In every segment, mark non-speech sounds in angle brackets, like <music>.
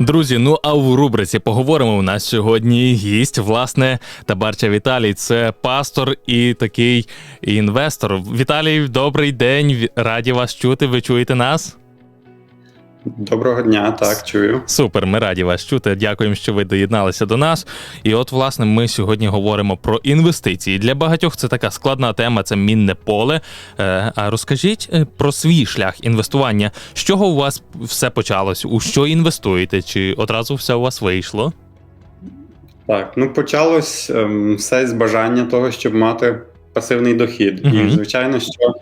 Друзі, ну а в рубриці поговоримо. У нас сьогодні гість, власне, Табарча Віталій. Це пастор і такий інвестор. Віталій, добрий день. Раді вас чути. Ви чуєте нас? Доброго дня, так, чую. Супер, ми раді вас чути. Дякуємо, що ви доєдналися до нас. І от, власне, ми сьогодні говоримо про інвестиції. Для багатьох це така складна тема, це мінне поле. Е, А розкажіть е, про свій шлях інвестування. З чого у вас все почалось? У що інвестуєте? Чи одразу все у вас вийшло? Так, ну почалось ем, все з бажання того, щоб мати пасивний дохід. Мгм. І, звичайно, що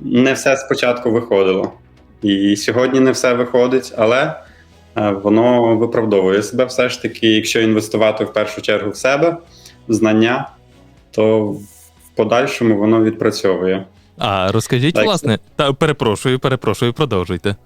не все спочатку виходило. І сьогодні не все виходить, але е, воно виправдовує себе все ж таки. Якщо інвестувати в першу чергу в себе, в знання, то в подальшому воно відпрацьовує. А розкажіть, Так. власне, та перепрошую, перепрошую, продовжуйте.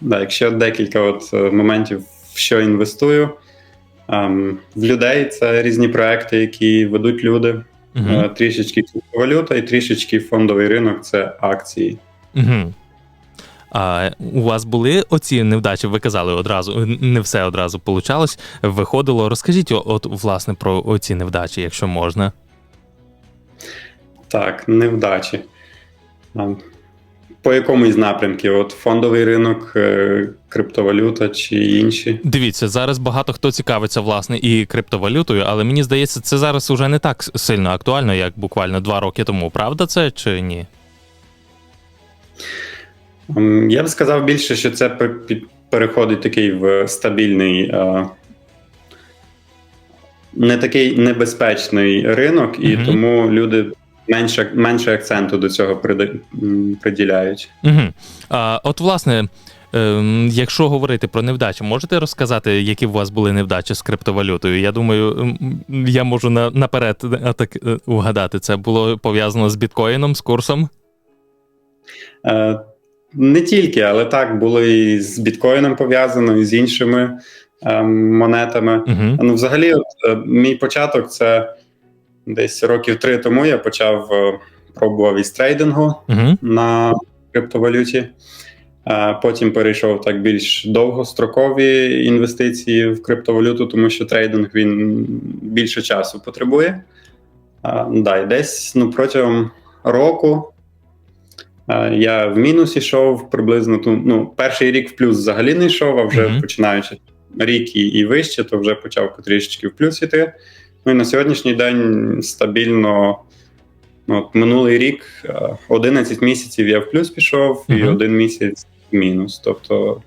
Да, якщо декілька от е, моментів, в що інвестую. Ем, в людей це різні проекти, які ведуть люди. Угу. Е, Трішечки криптовалюта і трішечки фондовий ринок це акції. Угу. А у вас були оці невдачі? Ви казали одразу, не все одразу получалось, виходило. Розкажіть, от, власне, про оці невдачі, якщо можна. Так, невдачі. По якому із напрямків? От фондовий ринок, е, криптовалюта чи інші. Дивіться, зараз багато хто цікавиться власне і криптовалютою, але мені здається, це зараз уже не так сильно актуально, як буквально два роки тому. Правда це чи ні? Ем, Я б сказав більше, що це переходить такий в стабільний, е, не такий небезпечний ринок, і Мгм. тому люди менше, менше акценту до цього приділяють. Угу. А, от, власне, ем, якщо говорити про невдачі, можете розказати, які у вас були невдачі з криптовалютою? Я думаю, я можу на, наперед е, так е, угадати. Це було пов'язано з біткоїном, з курсом. Е, Не тільки, але так було і з біткоїном пов'язано, і з іншими е, монетами. Угу. Ну, взагалі, от, е, мій початок це десь років три тому я почав е, пробував із трейдингу Угу. на криптовалюті. Е, Потім перейшов так більш довгострокові інвестиції в криптовалюту, тому що трейдинг він більше часу потребує. Е, Да, і десь ну, протягом року я в мінус йшов приблизно. ту- Ну, перший рік в плюс взагалі не йшов, а вже Мгм. починаючи рік і, і вище, то вже почав трішечки в плюс іти. Ну і на сьогоднішній день стабільно. Ну, От минулий рік е, 11 місяців я в плюс пішов, і один місяць в мінус. Тобто,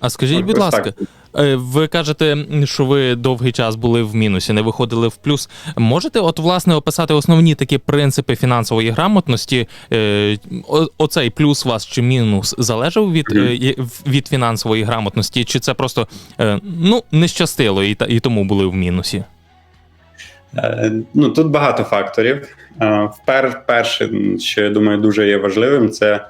А скажіть, будь ласка, так. е, ви кажете, що ви довгий час були в мінусі, не виходили в плюс. Можете, от, власне, описати основні такі принципи фінансової грамотності? Е, Оцей плюс вас чи мінус залежав від, е, від фінансової грамотності, чи це просто ну, не щастило і, і тому були в мінусі? Ну, тут багато факторів. Впер, перше, що я думаю, дуже є важливим, це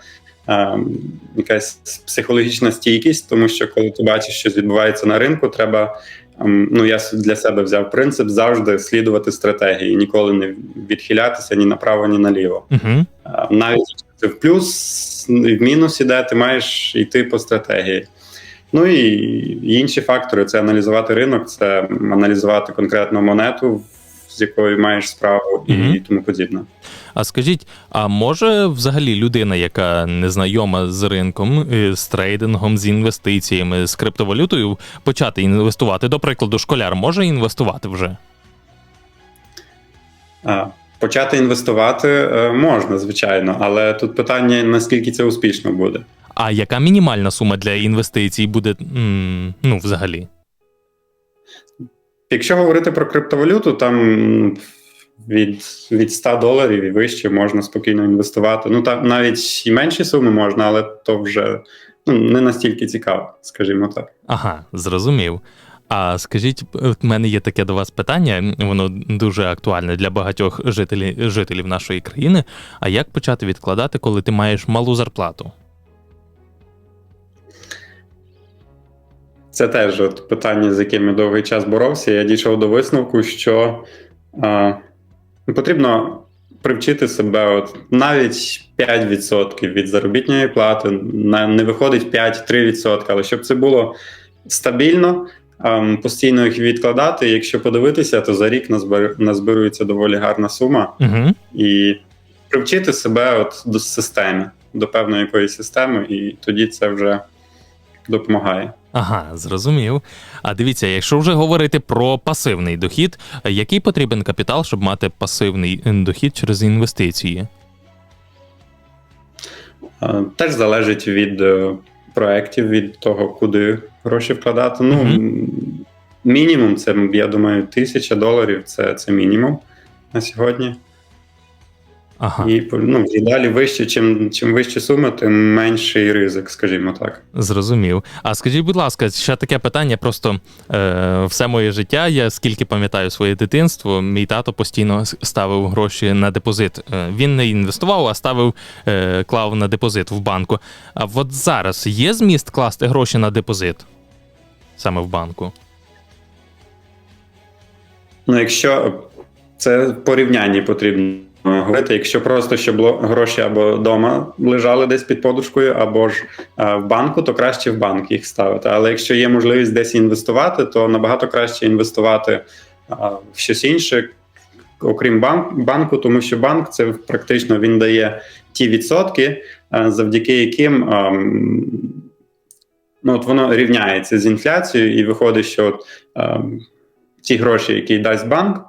якась психологічна стійкість, тому що коли ти бачиш, що відбувається на ринку, треба. ем, Ну, я для себе взяв принцип завжди слідувати стратегії, ніколи не відхилятися ні направо, ні наліво. Угу. Навіть якщо ти в плюс в мінус іде, ти маєш йти по стратегії. Ну і інші фактори це аналізувати ринок, це аналізувати конкретну монету, з якою маєш справу, і Мгм. тому подібне. А скажіть, а може взагалі людина, яка не знайома з ринком, е, з трейдингом, з інвестиціями, з криптовалютою, почати інвестувати? До прикладу, школяр може інвестувати вже? А, Почати інвестувати е, можна, звичайно, але тут питання, наскільки це успішно буде. А яка мінімальна сума для інвестицій буде ну, взагалі? Якщо говорити про криптовалюту, там від, від 100 доларів і вище можна спокійно інвестувати. Ну там навіть і менші суми можна, але то вже ну, не настільки цікаво, скажімо так. Ага, зрозумів. А скажіть, в мене є таке до вас питання, воно дуже актуальне для багатьох жителів, жителів нашої країни. А як почати відкладати, коли ти маєш малу зарплату? Це теж от питання, з яким я довгий час боровся. Я дійшов до висновку, що а, потрібно привчити себе от навіть 5% від заробітної плати, на, не виходить 5-3%, але щоб це було стабільно, ем, постійно їх відкладати. Якщо подивитися, то за рік назбир- назбирується доволі гарна сума, Угу. і привчити себе от до системи, до певної якоїсь системи, і тоді це вже допомагає. Ага, зрозумів. А дивіться, якщо вже говорити про пасивний дохід, який потрібен капітал, щоб мати пасивний дохід через інвестиції? Теж залежить від е, проєктів, від того, куди гроші вкладати. Ну, м, мінімум, це, я думаю, тисяча доларів це, це мінімум на сьогодні. Ага, І ну, і далі вище, чим, чим вища сума, тим менший ризик, скажімо так. зрозумів. А скажіть, будь ласка, ще таке питання. Просто е, все моє життя, я скільки пам'ятаю своє дитинство, мій тато постійно ставив гроші на депозит. Е, він не інвестував, а ставив, е, клав на депозит в банку. А от зараз є зміст класти гроші на депозит саме в банку? Ну, якщо це в порівнянні потрібно говорити, якщо просто щоб гроші або вдома лежали десь під подушкою, або ж е, в банку, то краще в банк їх ставити. Але якщо є можливість десь інвестувати, то набагато краще інвестувати е, в щось інше, окрім банк, банку, тому що банк це практично він дає ті відсотки, е, завдяки яким. ем, Ну, от воно рівняється з інфляцією, і виходить, що от, ем, ті гроші, які дасть банк,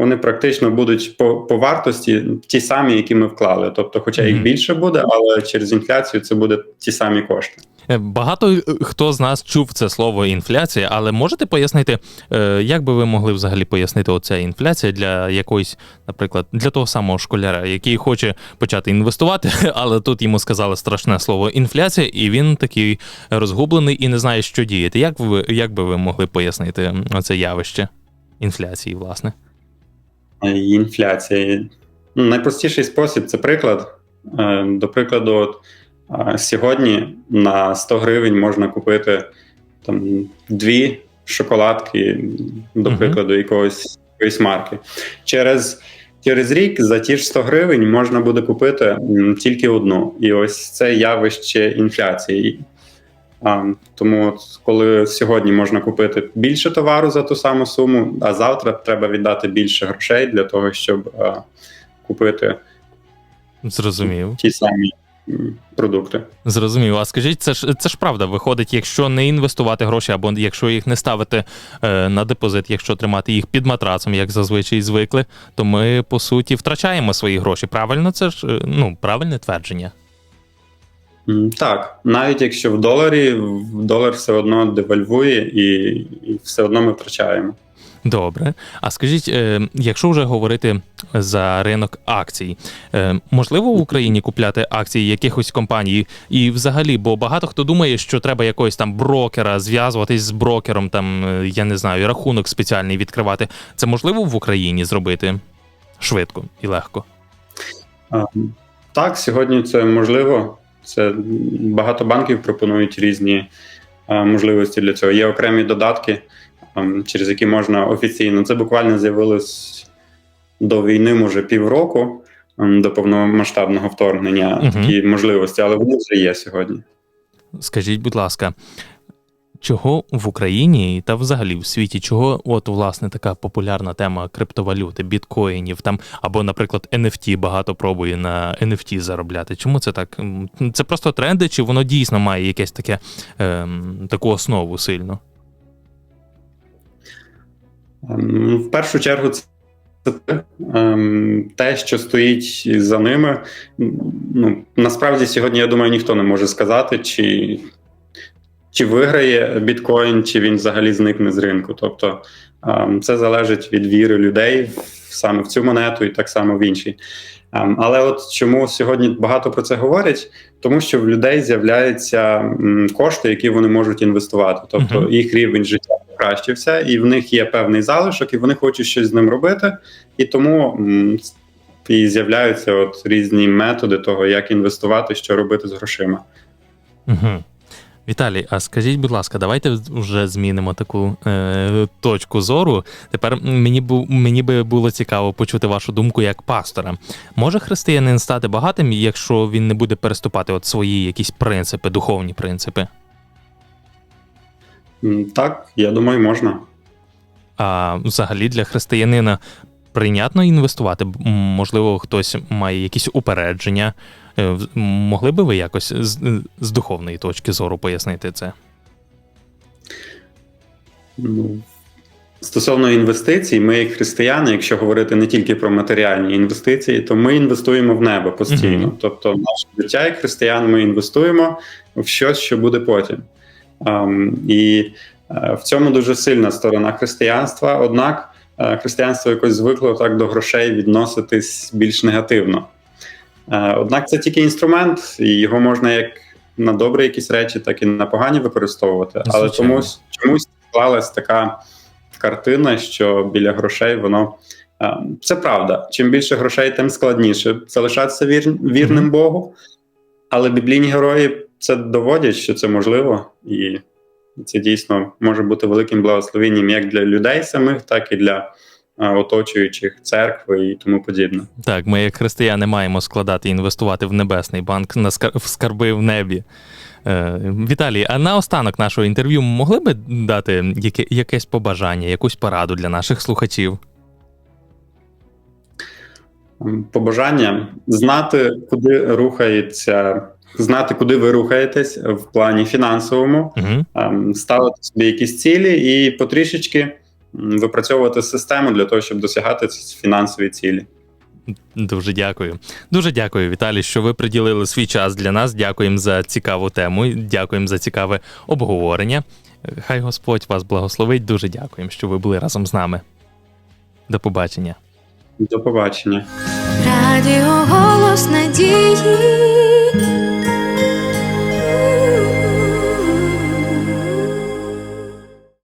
вони практично будуть по, по вартості ті самі, які ми вклали. Тобто, хоча їх більше буде, але через інфляцію це буде ті самі кошти. Е, Багато е, хто з нас чув це слово інфляція, але можете пояснити, е, як би ви могли взагалі пояснити оця інфляція для якоїсь, наприклад, для того самого школяра, який хоче почати інвестувати, <laughs> але тут йому сказали страшне слово інфляція, і він такий розгублений і не знає, що діяти. Як ви як би ви могли пояснити це явище інфляції, власне? І Інфляція. Ну, найпростіший спосіб це приклад. Е, До прикладу, от, сьогодні на 100 гривень можна купити там дві шоколадки, до прикладу, якогось якоїсь марки. Через, через рік за ті ж 100 гривень можна буде купити тільки одну. І ось це явище інфляції. А, тому, коли сьогодні можна купити більше товару за ту саму суму, а завтра треба віддати більше грошей для того, щоб купити Зрозумів. ті самі продукти. Зрозумів. А скажіть, це ж це ж правда виходить, якщо не інвестувати гроші, або якщо їх не ставити е, на депозит, якщо тримати їх під матрацом, як зазвичай звикли, то ми по суті втрачаємо свої гроші. Правильно, це ж е, ну правильне твердження. Так, навіть якщо в доларі, в долар все одно девальвує, і, і все одно ми втрачаємо. Добре. А скажіть, е, якщо вже говорити за ринок акцій, е, можливо в Україні купляти акції якихось компаній? І взагалі, бо багато хто думає, що треба якогось там брокера зв'язуватись з брокером, там е, я не знаю, рахунок спеціальний відкривати. Це можливо в Україні зробити швидко і легко. Так, сьогодні це можливо. Це багато банків пропонують різні можливості для цього. Є окремі додатки, через які можна офіційно. Це буквально з'явилось до війни, може, півроку, до повномасштабного вторгнення угу. такі можливості, але вони вже є сьогодні. Скажіть, будь ласка, чого в Україні та взагалі в світі, чого от власне така популярна тема криптовалюти, біткоїнів там або, наприклад, NFT багато пробує на NFT заробляти? Чому це так? Це просто тренди, чи воно дійсно має якесь таке ем, таку основу сильну? Ем, В першу чергу, це ем, те, що стоїть за ними. Ну, насправді, сьогодні, я думаю, ніхто не може сказати, чи, чи виграє біткоін, чи він взагалі зникне з ринку. Тобто ем, це залежить від віри людей саме в цю монету і так само в інші. Ем, Але от чому сьогодні багато про це говорять? Тому що в людей з'являються кошти, які вони можуть інвестувати. Тобто їх рівень життя покращився, і в них є певний залишок, і вони хочуть щось з ним робити. І тому і з'являються от різні методи того, як інвестувати, що робити з грошима. Угу. Віталій, а скажіть, будь ласка, давайте вже змінимо таку е, точку зору. Тепер мені бу, мені би було цікаво почути вашу думку як пастора. Може християнин стати багатим, якщо він не буде переступати от свої якісь принципи, духовні принципи? Так, я думаю, можна. А взагалі для християнина прийнятно інвестувати? Можливо, хтось має якісь упередження. Е, Могли би ви якось з, з духовної точки зору пояснити це? Ну, Стосовно інвестицій, ми, як християни, якщо говорити не тільки про матеріальні інвестиції, то ми інвестуємо в небо постійно. Мгм. Тобто, в наше життя як християн ми інвестуємо в щось, що буде потім. Ем, і е, в цьому дуже сильна сторона християнства. Однак е, християнство якось звикло так до грошей відноситись більш негативно. Е, однак це тільки інструмент, і його можна як на добрі якісь речі, так і на погані використовувати. Але чомусь, чомусь склалась така картина, що біля грошей воно. е, Це правда. Чим більше грошей, тим складніше залишатися вір, вірним. Богу. Але біблійні герої це доводять, що це можливо, і це дійсно може бути великим благословенням як для людей самих, так і для оточуючих церкви і тому подібне. Так, ми, як християни, маємо складати і інвестувати в небесний банк на скар- в скарби в небі. Е, Віталій, а на останок нашого інтерв'ю могли би дати яке, якесь побажання, якусь пораду для наших слухачів? Побажання знати, куди рухається, знати, куди ви рухаєтесь в плані фінансовому, ем, ставити собі якісь цілі і потрішечки випрацьовувати систему для того, щоб досягати ці фінансові цілі. Дуже дякую. Дуже дякую, Віталій, що ви приділили свій час для нас. Дякуємо за цікаву тему. Дякуємо за цікаве обговорення. Хай Господь вас благословить. Дуже дякуємо, що ви були разом з нами. До побачення. До побачення. Радіо голос надії.